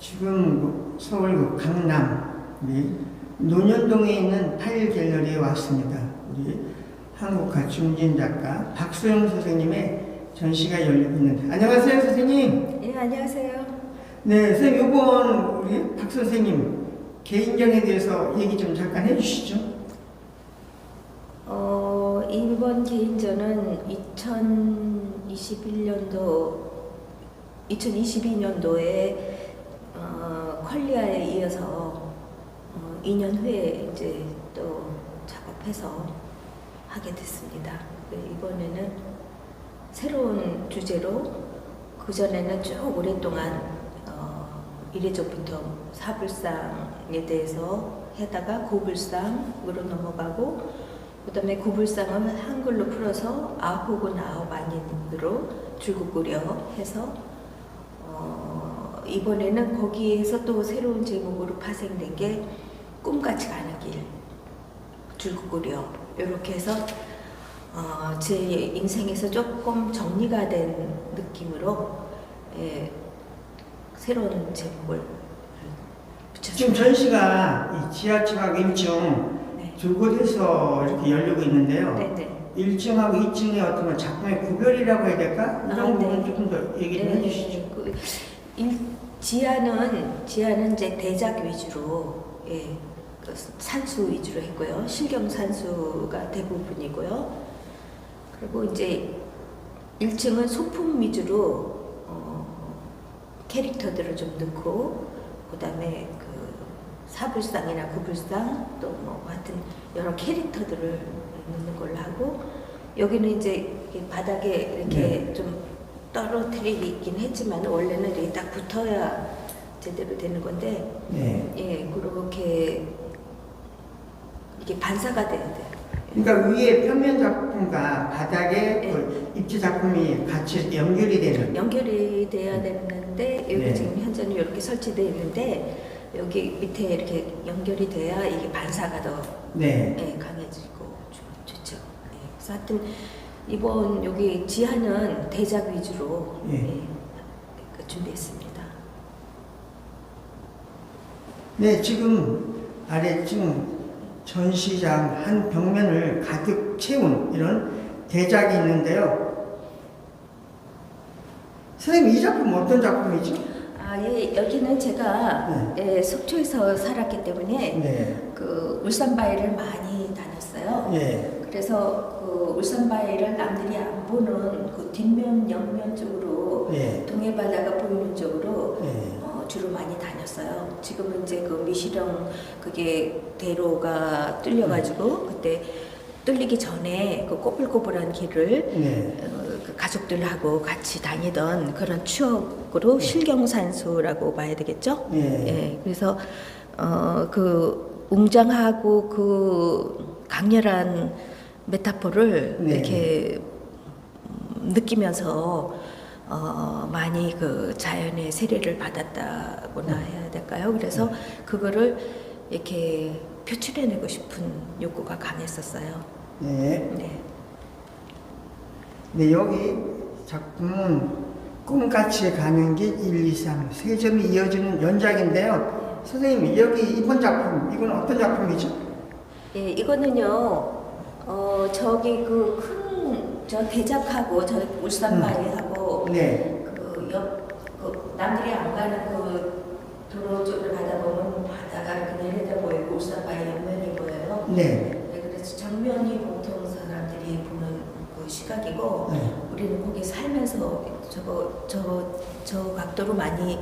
지금 그 서울 그 강남 우리 논현동에 있는 파일 갤러리에 왔습니다. 우리 한국가 중진 작가 박소영 선생님의 전시가 열리고 있는데 안녕하세요 선생님. 예, 안녕하세요. 네 선생님 이번 우리 박 선생님 개인정에 대해서 얘기 좀 잠깐 해주시죠. 어, 이번 개인전은 2021년도, 2022년도에 어, 퀄리아에 이어서 어, 2년 후에 이제 또 작업해서 하게 됐습니다. 네, 이번에는 새로운 주제로 그 전에는 쭉 오랫동안 어, 이례적부터 사불상에 대해서 하다가 고불상으로 넘어가고 그 다음에 고불상은 한글로 풀어서 아홉은 아홉 아닌으로 줄긋구려 해서 어, 이번에는 거기에서 또 새로운 제목으로 파생된 게 꿈같이 가는 길 줄긋구려 이렇게 해서 어, 제 인생에서 조금 정리가 된 느낌으로 예, 새로운 제목을 지금 붙였습니다. 전시가 이 지하철하고 1층 네. 줄곧해서 이렇게 열리고 있는데요. 네네. 1층하고 2층의 어떤 작품의 구별이라고 해야 될까? 이런 아, 부분 네. 조금 더 얘기 좀 해주시죠. 그 일, 지하는 지하는 이제 대작 위주로 예, 그 산수 위주로 했고요. 실경 산수가 대부분이고요. 그리고 이제 1층은 소품 위주로 어, 캐릭터들을 좀 넣고 그다음에 그 사불상이나 구불상 또뭐 하여튼 여러 캐릭터들을 넣는 걸로 하고 여기는 이제 이렇게 바닥에 이렇게 좀 떨어뜨리긴 했지만 원래는 이렇게 딱 붙어야 제대로 되는 건데 네. 예 그렇게 이게 반사가 돼야 돼요. 그러니까 위에 평면 작품과 바닥에 네. 그 입체 작품이 같이 연결이 되는. 연결이 돼야 되는데 여기 네. 지금 현재는 이렇게 설치되어 있는데 여기 밑에 이렇게 연결이 돼야 이게 반사가 더 네. 예, 강해지고 좋- 좋죠. 예, 그래서 하여튼 이번 여기 지하는 대작 위주로 예. 예, 그 준비했습니다. 네, 지금 아래층 전시장 한 벽면을 가득 채운 이런 대작이 있는데요. 선생님, 이 작품 어떤 작품이죠? 아, 예, 여기는 제가 예, 속초에서 살았기 때문에 네. 그 울산 바위를 많이 다녔어요. 예. 그래서 그 울산 바위를 남들이 안 보는 그 뒷면 옆면 쪽으로 예. 동해 바다가 보이는 쪽으로 예. 어, 주로 많이 다녔어요. 지금은 이제 그 미시령 그게 대로가 뚫려가지고 그때 뚫리기 전에 그 꼬불꼬불한 길을 네. 어, 그 가족들하고 같이 다니던 그런 추억으로 실경산수라고 봐야 되겠죠. 예. 예, 그래서 어, 그 웅장하고 그 강렬한 메타포를 네. 이렇게 음, 느끼면서 어, 많이 그 자연의 세례를 받았다고나 해야 될까요? 그래서 그거를 이렇게 표출해내고 싶은 욕구가 강했었어요. 네. 네. 네, 여기 작품은 꿈같이 가는 길 1, 2, 3, 세 점이 이어지는 연작인데요. 선생님, 여기 이번 작품, 이건 어떤 작품이죠? 예, 이거는요, 어, 저기 그 큰, 저 대작하고, 저 울산바위하고, 네. 그 옆, 그 남들이 안 가는 그 도로 쪽을 가다 보면 바다가 이렇게 내려다 보이고, 울산바위 옆면이 보여요. 네. 네, 그래서 정면이 보통 사람들이 보는 그 시각이고, 네. 우리는 거기 살면서 저거, 저, 저 각도로 많이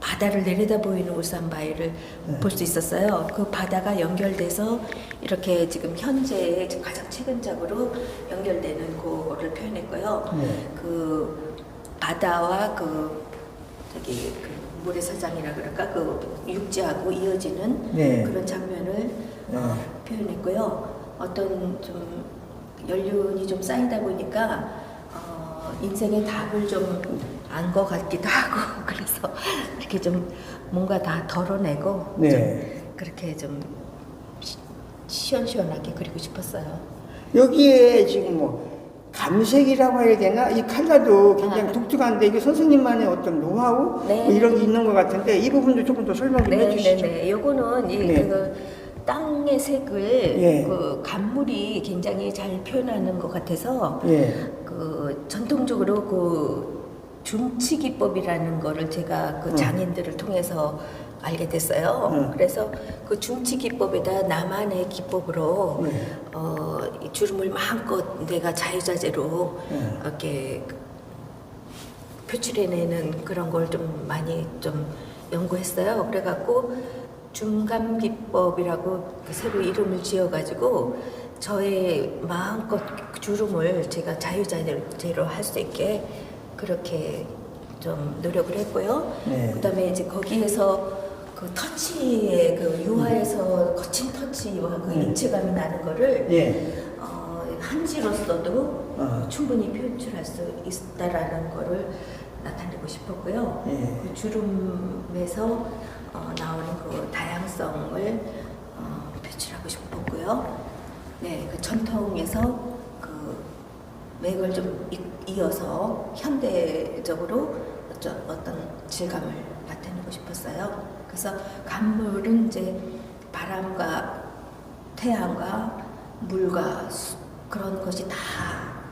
바다를 내려다 보이는 울산바위를 네. 볼수 있었어요. 그 바다가 연결돼서 이렇게 지금 현재 가장 최근작으로 연결되는 그거를 표현했고요. 네. 그 바다와 그 저기 그 모래사장이라 그럴까 그 육지하고 이어지는 네. 그런 장면을 어, 표현했고요. 어떤 좀 연륜이 좀 쌓이다 보니까 어, 인생의 답을 좀 안 것 같기도 하고 그래서 이렇게 좀 뭔가 다 덜어내고 네. 좀 그렇게 좀 시- 시원시원하게 그리고 싶었어요. 여기에 지금 뭐 감색이라고 해야 되나? 이 컬러도 굉장히 아. 독특한데 이게 선생님만의 어떤 노하우 네. 뭐 이런 게 있는 것 같은데 이 부분도 조금 더 설명 좀 해주시죠. 네네네. 요거는 이 네. 그 땅의 색을 예. 그 간물이 굉장히 잘 표현하는 것 같아서 예. 그 전통적으로 그 중치 기법이라는 거를 제가 그 음. 장인들을 통해서 알게 됐어요. 음. 그래서 그 중치 기법에다 나만의 기법으로 네. 어, 이 주름을 마음껏 내가 자유자재로 네. 이렇게 표출해내는 그런 걸 좀 많이 좀 연구했어요. 그래갖고 중감 기법이라고 그 새로 이름을 지어가지고 저의 마음껏 주름을 제가 자유자재로 할 수 있게 그렇게 좀 노력을 했고요. 네. 그다음에 이제 거기에서 그 터치의 그 유화에서 거친 터치와 그 음. 입체감이 나는 거를 예. 어, 한지로서도 어. 충분히 표출할 수 있다라는 거를 나타내고 싶었고요. 예. 그 주름에서 어, 나오는 그 다양성을 어, 표출하고 싶었고요. 네, 그 전통에서 그 맥을 좀 이- 이어서 현대적으로 어떤, 어떤 질감을 나타내고 싶었어요. 그래서 간물은 이제 바람과 태양과 물과 수, 그런 것이 다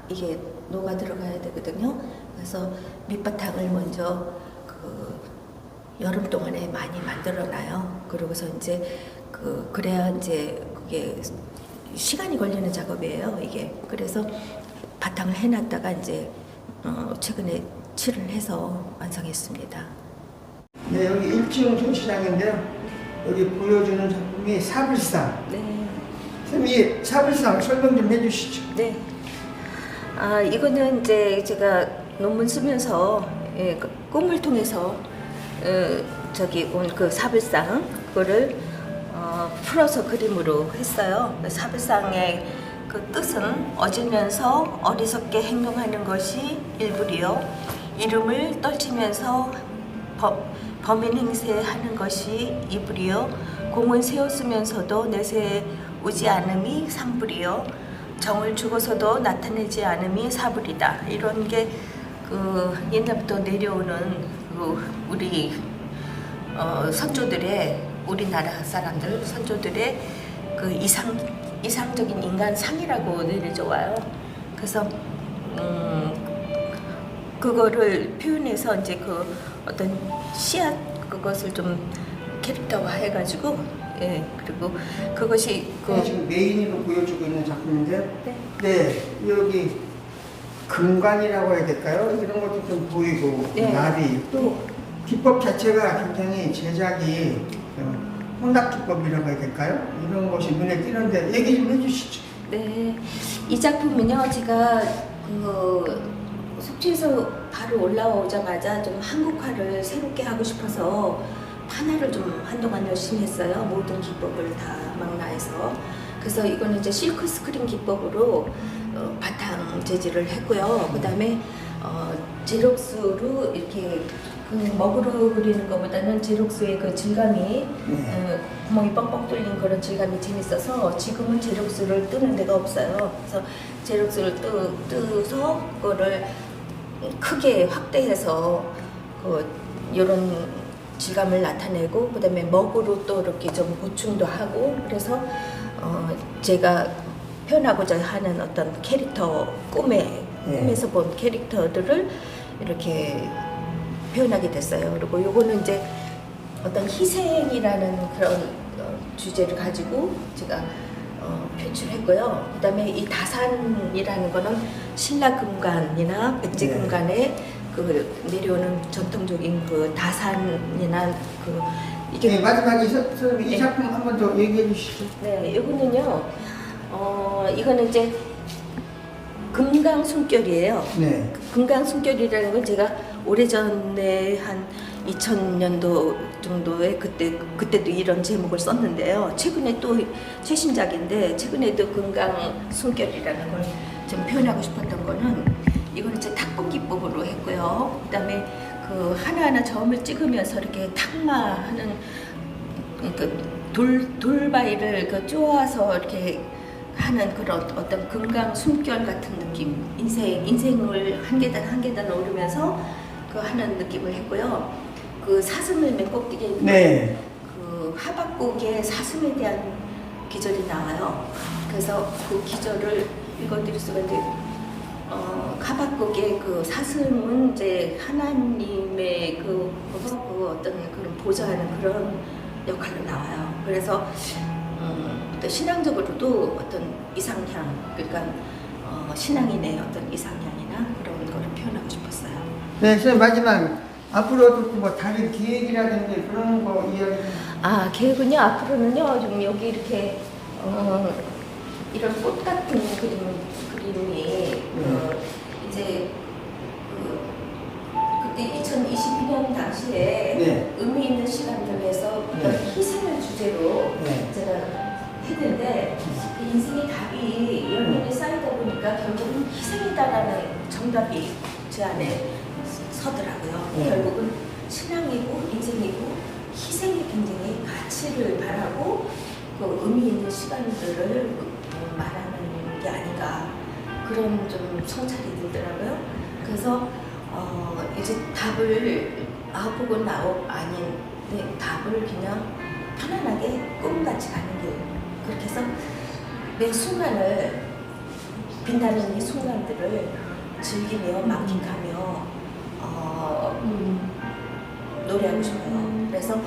이게 녹아 들어가야 되거든요. 그래서 밑바탕을 먼저 그 여름 동안에 많이 만들어놔요. 그러고서 이제 그 그래야 이제 그게 시간이 걸리는 작업이에요. 이게 그래서 바탕을 해놨다가 이제 어 최근에 칠을 해서 완성했습니다. 네, 여기 1층 전시장인데요. 여기 보여주는 작품이 사불상. 네. 선생님, 이 사불상 설명 좀 해주시죠. 네. 아 이거는 이제 제가 논문 쓰면서 예, 그 꿈을 통해서 어, 저기 온그 사불상 그거를 어, 풀어서 그림으로 했어요. 그 사불상의 그 뜻은 어지면서 어리석게 행동하는 것이 일부리요. 이름을 떨치면서 범, 범인 행세하는 것이 이불이요. 공을 세웠으면서도 내세우지 않음이 삼불이요. 정을 주고서도 나타내지 않음이 사불이다. 이런 게 그 옛날부터 내려오는 그 우리 어, 선조들의 우리나라 사람들 선조들의 그 이상 이상적인 인간 상이라고 내려져 와요. 그래서 음, 그거를 표현해서 이제 그 어떤 씨앗 그것을 좀 캐릭터화 해가지고 예 그리고 그것이 그 네, 지금 메인으로 보여주고 있는 작품인데요. 네. 네, 여기 금관이라고 해야 될까요? 이런 것도 좀 보이고 네. 나비 또 기법 자체가 굉장히 제작이 좀 혼합 기법이라고 해야 될까요? 이런 것이 눈에 띄는데 얘기 좀 해주시죠. 네, 이 작품은요, 제가 그 속초에서 바로 올라오자마자 좀 한국화를 새롭게 하고 싶어서 하나를 좀 한동안 열심히 했어요. 모든 기법을 다 망라해서. 그래서 이거는 이제 실크 스크린 기법으로 어, 바탕 재질을 했고요. 그 다음에 어, 제록스로 이렇게 그 먹으로 그리는 것보다는 제록스의 그 질감이 네. 어, 구멍이 뻥뻥 뚫린 그런 질감이 재밌어서 지금은 제록스를 뜨는 데가 없어요. 그래서 제록스를 뜨, 뜨서 그거를 크게 확대해서 그 이런 질감을 나타내고 그다음에 먹으로 또 이렇게 좀 보충도 하고 그래서 어 제가 표현하고자 하는 어떤 캐릭터 꿈에 예. 꿈에서 본 캐릭터들을 이렇게 표현하게 됐어요. 그리고 요거는 이제 어떤 희생이라는 그런 어, 주제를 가지고 제가 어, 표출했고요. 그다음에 이 다산이라는 거는 신라금관이나 백제금관에 그 내려오는 전통적인 그 다산이나 그 이게 네, 마지막에 서- 선생님 이 네. 작품 한 번 더 얘기해 주시죠. 네, 이거는요. 어, 이거는 이제 금강 숨결이에요. 네. 금강 숨결이라는 건 제가 오래전에 한 2000년도 정도에 그때 그때도 이런 제목을 썼는데요. 최근에 또 최신작인데 최근에도 금강 숨결이라는 걸 좀 표현하고 싶었던 거는 이거는 이제 탁구 기법으로 했고요. 그다음에 그 하나하나 점을 찍으면서 이렇게 탁마하는 그 돌, 돌바위를 그 쪼아서 이렇게 하는 그런 어떤 금강 숨결 같은 느낌, 인생 인생을 한 계단 한 계단 오르면서 그 하는 느낌을 했고요. 그 사슴을 맨 꼭대기에 있는 네. 그 하박국의 사슴에 대한 기절이 나와요. 그래서 그 기절을 읽어드릴 수가 있는데 어, 하박국의 그 사슴은 이제 하나님의 그, 그 어떤 그런 보좌하는 그런 역할로 나와요. 그래서 음, 어떤 신앙적으로도 어떤 이상향, 그러니까 어, 신앙인의 어떤 이상향이나 그런 거를 표현하고 싶었어요. 네, 선생님 마지막 앞으로도 뭐 다른 계획이라든지 그런 거 이야기 좀아 계획은요 앞으로는요 좀 여기 이렇게 어, 이런 꽃 같은 그림 그 가치를 바라고 그 의미 있는 시간들을 어, 말하는 게 아닌가 그런 좀 성찰이 들더라고요. 그래서 어, 이제 답을 아홉 혹은 아홉 아닌 네, 답을 그냥 편안하게 꿈같이 가는 길 그렇게 해서 매 순간을 빛나는 이 순간들을 즐기며 만끽하며 어, 노래하고 싶어요. 그래서